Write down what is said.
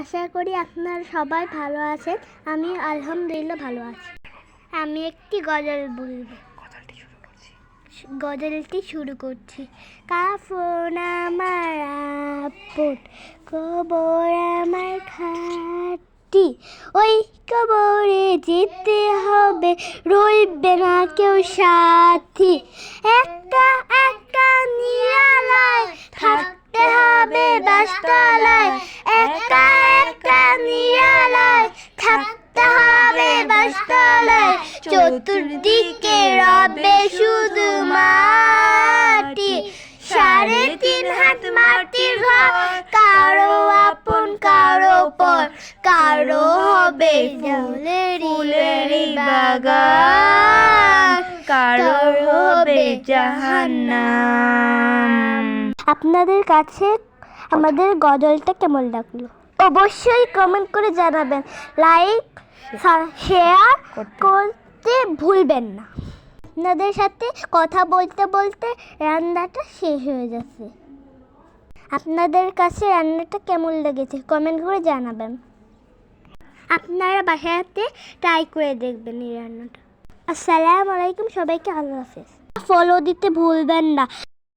আশা করি আপনারা সবাই ভালো আছেন। আমি আলহামদুলিল্লাহ ভালো আছি। আমি একটি গজল বলব। গজলটি শুরু করছি। কাফন আমার আপন কবর আমার খাটি। ওই কবরে যেতে হবে রইবে না কেউ সাথী। একা একা নিরালায় থাকতে হবে বাসতলায় একা চতুর্দিকে রবে শুধু মাটি। সাড়ে তিন হাত মাটির ঘর কারও আপন কারও পর কারও হবে ফুলেরই বাগান কারও হবে জাহান্নাম। আপনাদের কাছে আমাদের গজলটা কেমন লাগল? অবশ্যই কমেন্ট করে জানাবেন। লাইক শেয়ার করতে ভুলবেন না। আপনাদের সাথে কথা বলতে বলতে রান্নাটা শেষ হয়ে যাচ্ছে। আপনাদের কাছে রান্নাটা কেমন লেগেছে কমেন্ট করে জানাবেন। আপনারা বাসাতে ট্রাই করে দেখবেন এই রান্নাটা। আসসালামু আলাইকুম, সবাইকে আল্লাহ হাফেজ। ফলো দিতে ভুলবেন না।